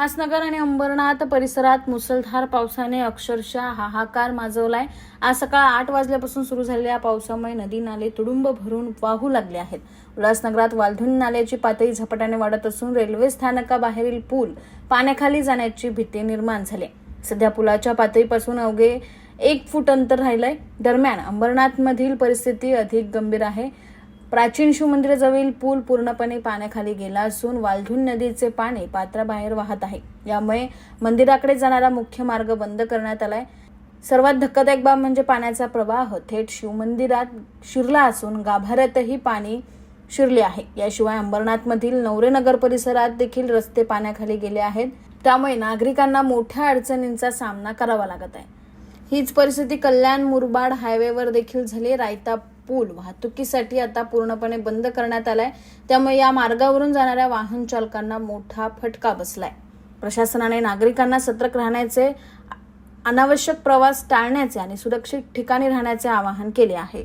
हासनगर आणि अंबरनाथ परिसरात मुसळधार पावसाने अक्षरशः हाहाकार माजवलाय. आज सकाळ आठ वाजल्यापासून सुरू झालेल्या पावसामुळे नदी नाले तुडुंब भरून वाहू लागले आहेत. उल्हासनगरात वालधुनी नाल्याची पातळी झपाट्याने वाढत असून रेल्वे स्थानकाबाहेरील पूल पाण्याखाली जाण्याची भीती निर्माण झाली. सध्या पुलाच्या पातळीपासून अवघे एक फूट अंतर राहिलंय. दरम्यान अंबरनाथमधील परिस्थिती अधिक गंभीर आहे. प्राचीन शिवमंदिराजवळील पूल पूर्णपणे पाण्याखाली गेला असून वालधून नदीचे पाणी पात्राबाहेर वाहत आहे. यामुळे मंदिराकडे जाणारा मुख्य मार्ग बंद करण्यात आलाय. सर्वात धक्कादायक बाब म्हणजे पाण्याचा प्रवाह. थेट शिवमंदिरात शिरला असून गाभाऱ्यातही पाणी शिरले आहे. याशिवाय अंबरनाथमधील नवरेनगर परिसरात देखील रस्ते पाण्याखाली गेले आहेत. त्यामुळे नागरिकांना मोठ्या अडचणींचा सामना करावा लागत आहे. हीच परिस्थिती कल्याण मुरबाड हायवेवर देखील झाली. रायता पूल वाहतुकीसाठी आता पूर्णपणे बंद करण्यात आलाय. त्यामुळे या मार्गावरून जाणाऱ्या वाहन चालकांना मोठा फटका बसलाय. प्रशासनाने नागरिकांना सतर्क राहण्याचे अनावश्यक प्रवास टाळण्याचे आणि सुरक्षित ठिकाणी राहण्याचे आवाहन केले आहे.